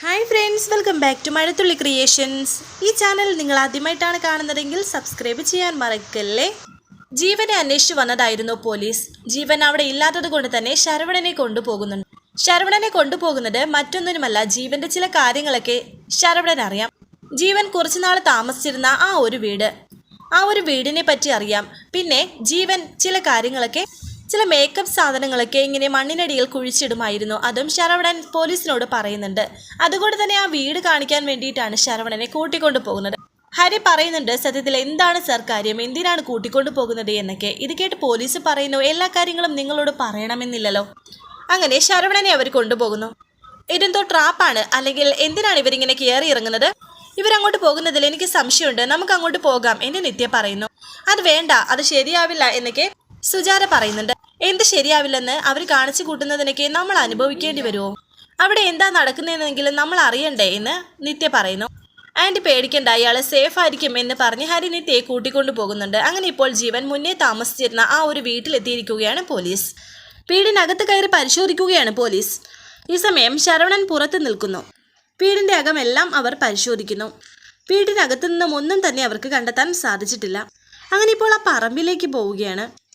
Hi friends welcome back to Mazhathulli creations ഈ channel നിങ്ങൾ ആദ്യമായിട്ടാണ് കാണുന്നതെങ്കിൽ സബ്സ്ക്രൈബ് ചെയ്യാൻ മറക്കല്ലേ? ജീവനെ അന്വേഷിച്ചു വന്നതായിരുന്നു പോലീസ്. ജീവൻ അവിടെ ഇല്ലാത്തത് കൊണ്ട് തന്നെ ശരവണനെ കൊണ്ടുപോകുന്നുണ്ട്. ശരവണനെ കൊണ്ടുപോകുന്നത് മറ്റൊന്നിനുമല്ല ജീവന്റെ ചില കാര്യങ്ങളൊക്കെ ശരവണൻ അറിയാം. ജീവൻ കുറച്ചുനാൾ താമസിച്ചിരുന്ന ആ ഒരു വീട്. ആ ഒരു വീടിനെ പറ്റി അറിയാം. പിന്നെ ജീവൻ ചില കാര്യങ്ങളൊക്കെ ചില മേക്കപ്പ് സാധനങ്ങളൊക്കെ ഇങ്ങനെ മണ്ണിനടിയിൽ കുഴിച്ചിടുമായിരുന്നു. അതും ശരവണൻ പോലീസിനോട് പറയുന്നുണ്ട്. അതുകൊണ്ട് തന്നെ ആ വീട് കാണിക്കാൻ വേണ്ടിയിട്ടാണ് ശരവണനെ കൂട്ടിക്കൊണ്ടു പോകുന്നത്. ഹരി പറയുന്നുണ്ട് സത്യത്തിൽ എന്താണ് സർ കാര്യം? എന്തിനാണ് കൂട്ടിക്കൊണ്ടു പോകുന്നത് എന്നൊക്കെ. ഇത് കേട്ട് പോലീസ് പറയുന്നു എല്ലാ കാര്യങ്ങളും നിങ്ങളോട് പറയണമെന്നില്ലല്ലോ. അങ്ങനെ ശരവണനെ അവർ കൊണ്ടുപോകുന്നു. ഇതെന്തോ ട്രാപ്പാണ് അല്ലെങ്കിൽ എന്തിനാണ് ഇവരിങ്ങനെ കയറി ഇറങ്ങുന്നത്? ഇവരങ്ങോട്ട് പോകുന്നതിൽ എനിക്ക് സംശയമുണ്ട്. നമുക്ക് അങ്ങോട്ട് പോകാം എന്ന് നിത്യ പറയുന്നു. അത് വേണ്ട അത് ശരിയാവില്ല എന്നൊക്കെ സുജാര പറയുന്നുണ്ട്. എന്ത് ശരിയാവില്ലെന്ന് അവർ കാണിച്ചു കൂട്ടുന്നതിനൊക്കെ നമ്മൾ അനുഭവിക്കേണ്ടി വരുമോ? അവിടെ എന്താ നടക്കുന്നതെന്നെങ്കിലും നമ്മൾ അറിയണ്ടേ എന്ന് നിത്യ പറയുന്നു. ആൻഡ് പേടിക്കണ്ട അയാൾ സേഫ് ആയിരിക്കും എന്ന് പറഞ്ഞ് ഹരി നിത്യയെ കൂട്ടിക്കൊണ്ടു പോകുന്നുണ്ട്. അങ്ങനെ ഇപ്പോൾ ജീവൻ മുന്നേ താമസിച്ചിരുന്ന ആ ഒരു വീട്ടിലെത്തിയിരിക്കുകയാണ് പോലീസ്. വീടിനകത്ത് കയറി പരിശോധിക്കുകയാണ് പോലീസ്. ഈ സമയം ശരവണൻ പുറത്ത് നിൽക്കുന്നു. വീടിന്റെ അകമെല്ലാം അവർ പരിശോധിക്കുന്നു. വീടിനകത്തു നിന്നും ഒന്നും തന്നെ അവർക്ക് കണ്ടെത്താൻ സാധിച്ചിട്ടില്ല. അങ്ങനെ ഇപ്പോൾ ആ പറമ്പിലേക്ക് പോവുകയാണ്.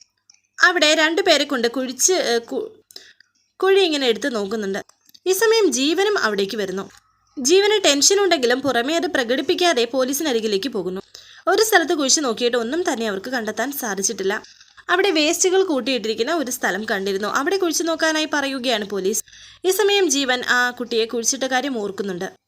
അവിടെ രണ്ടുപേരെ കൊണ്ട് കുഴിച്ച് കുഴി ഇങ്ങനെ എടുത്ത് നോക്കുന്നുണ്ട്. ഈ സമയം ജീവനും അവിടേക്ക് വരുന്നു. ജീവന് ടെൻഷൻ ഉണ്ടെങ്കിലും പുറമേ അത് പ്രകടിപ്പിക്കാതെ പോലീസിനരികിലേക്ക് പോകുന്നു. ഒരു സ്ഥലത്ത് കുഴിച്ച് നോക്കിയിട്ട് ഒന്നും തന്നെ അവർക്ക് കണ്ടെത്താൻ സാധിച്ചിട്ടില്ല. അവിടെ വേസ്റ്റുകൾ കൂട്ടിയിട്ടിരിക്കുന്ന ഒരു സ്ഥലം കണ്ടിരുന്നു. അവിടെ കുഴിച്ചു നോക്കാനായി പറയുകയാണ് പോലീസ്. ഈ സമയം ജീവൻ ആ കുട്ടിയെ കുഴിച്ചിട്ട കാര്യം ഓർക്കുന്നുണ്ട്.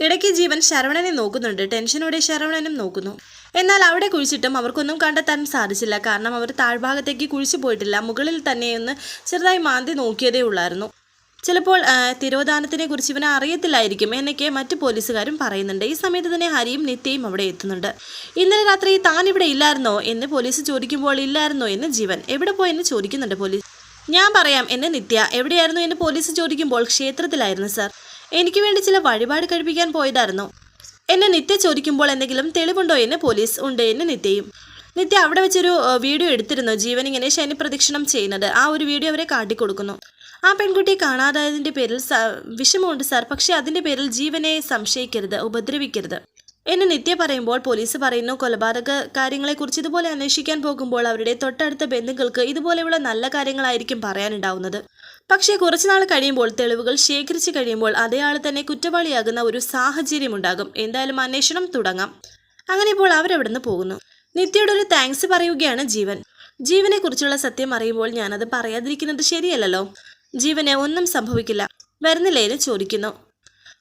ഇടയ്ക്ക് ജീവൻ ശരവണനെ നോക്കുന്നുണ്ട്. ടെൻഷനോടെ ശരവണനും നോക്കുന്നു. എന്നാൽ അവിടെ കുഴിച്ചിട്ടും അവർക്കൊന്നും കണ്ടെത്താൻ സാധിച്ചില്ല. കാരണം അവർ താഴ്ഭാഗത്തേക്ക് കുഴിച്ചു പോയിട്ടില്ല. മുകളിൽ തന്നെയൊന്ന് ചെറുതായി മാന്തി നോക്കിയതേ ഉള്ളായിരുന്നു. ചിലപ്പോൾ തിരോധാനത്തിനെ കുറിച്ച് ഇവനെ അറിയത്തില്ലായിരിക്കും എന്നൊക്കെ മറ്റു പോലീസുകാരും പറയുന്നുണ്ട്. ഈ സമയത്ത് തന്നെ ഹരിയും നിത്യയും അവിടെ എത്തുന്നുണ്ട്. ഇന്നലെ രാത്രി താൻ ഇവിടെ ഇല്ലായിരുന്നോ എന്ന് പോലീസ് ചോദിക്കുമ്പോൾ ഇല്ലായിരുന്നോ എന്ന് ജീവൻ. എവിടെ പോയെന്ന് ചോദിക്കുന്നുണ്ട് പോലീസ്. ഞാൻ പറയാം എന്നെ നിത്യ എവിടെയായിരുന്നു? എന്ന് പോലീസ് ചോദിക്കുമ്പോൾ ക്ഷേത്രത്തിലായിരുന്നു സാർ. എനിക്ക് വേണ്ടി ചില വഴിപാട് കഴിപ്പിക്കാൻ പോയതായിരുന്നു. എന്നെ നിത്യ ചോദിക്കുമ്പോൾ എന്തെങ്കിലും തെളിവുണ്ടോ എന്ന് പോലീസ് ഉണ്ട് എന്ന് നിത്യയും. നിത്യ അവിടെ വെച്ചൊരു വീഡിയോ എടുത്തിരുന്നു. ജീവൻ ഇങ്ങനെ ശനി പ്രദക്ഷിണം ചെയ്യുന്നത്. ആ ഒരു വീഡിയോ അവരെ കാട്ടിക്കൊടുക്കുന്നു. ആ പെൺകുട്ടിയെ കാണാതായതിന്റെ പേരിൽ വിഷമമുണ്ട് സാർ. പക്ഷേ അതിന്റെ പേരിൽ ജീവനെ സംശയിക്കരുത് ഉപദ്രവിക്കരുത്. എന്ന് നിത്യ പറയുമ്പോൾ പോലീസ് പറയുന്നു കൊലപാതക കാര്യങ്ങളെക്കുറിച്ച് ഇതുപോലെ അന്വേഷിക്കാൻ പോകുമ്പോൾ അവരുടെ തൊട്ടടുത്ത ബന്ധുക്കൾക്ക് ഇതുപോലെയുള്ള നല്ല കാര്യങ്ങളായിരിക്കും പറയാനുണ്ടാവുന്നത്. പക്ഷേ കുറച്ചുനാൾ കഴിയുമ്പോൾ തെളിവുകൾ ശേഖരിച്ചു കഴിയുമ്പോൾ അതേ ആൾ തന്നെ കുറ്റവാളിയാകുന്ന ഒരു സാഹചര്യമുണ്ടാകും എന്തായാലും അന്വേഷണം തുടങ്ങാം. അങ്ങനെ ഇപ്പോൾ അവരവിടുന്ന് പോകുന്നു? നിത്യയുടെ ഒരു താങ്ക്സ് പറയുകയാണ് ജീവൻ. ജീവനെക്കുറിച്ചുള്ള സത്യം അറിയുമ്പോൾ ഞാനത് പറയാതിരിക്കുന്നത് ശരിയല്ലല്ലോ. ജീവനെ ഒന്നും സംഭവിക്കില്ല. വരുന്നില്ലേന്ന് ചോദിക്കുന്നു.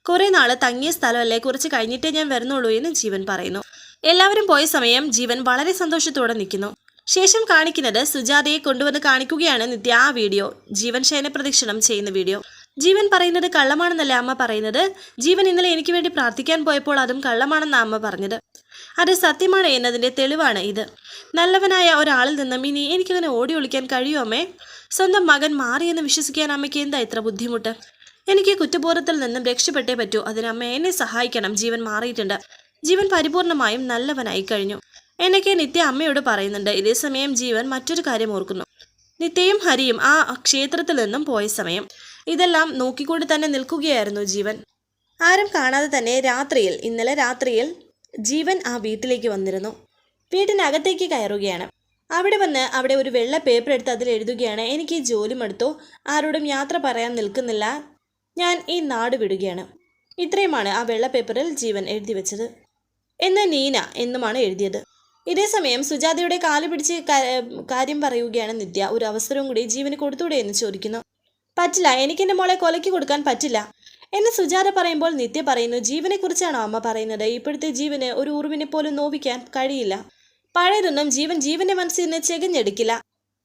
കുറെ നാൾ തങ്ങിയ സ്ഥലമല്ലേ? കുറച്ച് കഴിഞ്ഞിട്ടേ ഞാൻ വരുന്നുള്ളൂ എന്ന് ജീവൻ പറയുന്നു. എല്ലാവരും പോയ സമയം ജീവൻ വളരെ സന്തോഷത്തോടെ നിൽക്കുന്നു. ശേഷം കാണിക്കുന്നത് സുജാതയെ കൊണ്ടുവന്ന് കാണിക്കുകയാണ് നിത്യ ആ വീഡിയോ. ജീവൻ ശയന പ്രദക്ഷിണം ചെയ്യുന്ന വീഡിയോ. ജീവൻ പറയുന്നത് കള്ളമാണെന്നല്ലേ അമ്മ പറയുന്നത്? ജീവൻ ഇന്നലെ എനിക്ക് വേണ്ടി പ്രാർത്ഥിക്കാൻ പോയപ്പോൾ അതും കള്ളമാണെന്ന അമ്മ പറഞ്ഞത്. അത് സത്യമാണ് എന്നതിന്റെ തെളിവാണ് ഇത്. നല്ലവനായ ഒരാളിൽ നിന്നും ഇനി എനിക്കങ്ങനെ ഓടി ഒളിക്കാൻ കഴിയുമേ സ്വന്തം മകൻ മാറിയെന്ന് വിശ്വസിക്കാൻ അമ്മയ്ക്ക് എന്താ ഇത്ര ബുദ്ധിമുട്ട്? എനിക്ക് കുറ്റബോധത്തിൽ നിന്നും രക്ഷപ്പെട്ടേ പറ്റൂ. അതിന് അമ്മ എന്നെ സഹായിക്കണം. ജീവൻ മാറിയിട്ടുണ്ട്. ജീവൻ പരിപൂർണമായും നല്ലവനായി കഴിഞ്ഞു. എന്നൊക്കെ നിത്യ അമ്മയോട് പറയുന്നുണ്ട്. ഇതേസമയം ജീവൻ മറ്റൊരു കാര്യം ഓർക്കുന്നു. നിത്യയും ഹരിയും ആ ക്ഷേത്രത്തിൽ നിന്നും പോയ സമയം. ഇതെല്ലാം നോക്കിക്കൊണ്ട് തന്നെ നിൽക്കുകയായിരുന്നു ജീവൻ. ആരും കാണാതെ തന്നെ രാത്രിയിൽ ഇന്നലെ രാത്രിയിൽ ജീവൻ ആ വീട്ടിലേക്ക് വന്നിരുന്നു. വീട്ടിനകത്തേക്ക് കയറുകയാണ്. അവിടെ വന്ന് അവിടെ ഒരു വെള്ള പേപ്പർ എടുത്ത് അതിൽ എഴുതുകയാണ്. എനിക്ക് ജോലി മടുത്തു ആരോടും യാത്ര പറയാൻ നിൽക്കുന്നില്ല. ഞാൻ ഈ നാട് വിടുകയാണ്. ഇത്രയുമാണ് ആ വെള്ള പേപ്പറിൽ ജീവൻ എഴുതി വെച്ചത്. എന്ന് നീന എന്നുമാണ് എഴുതിയത്. ഇതേ സമയം സുജാതയുടെ കാൽ പിടിച്ച് കാര്യം പറയുകയാണ് നിത്യ. ഒരു അവസരവും കൂടി ജീവന് കൊടുത്തൂടെ എന്ന് ചോദിക്കുന്നു. പറ്റില്ല എനിക്ക് എന്റെ മോളെ കൊലയ്ക്ക് കൊടുക്കാൻ പറ്റില്ല. എന്ന് സുജാത പറയുമ്പോൾ നിത്യ പറയുന്നു ജീവനെ കുറിച്ചാണോ അമ്മ പറയുന്നത്? ഇപ്പോഴത്തെ ജീവന് ഒരു ഉറുവിനെ പോലും നോവിക്കാൻ കഴിയില്ല. പഴയതൊന്നും ജീവൻ ജീവന്റെ മനസ്സിൽ നിന്ന് ചെകഞ്ഞെടുക്കില്ല.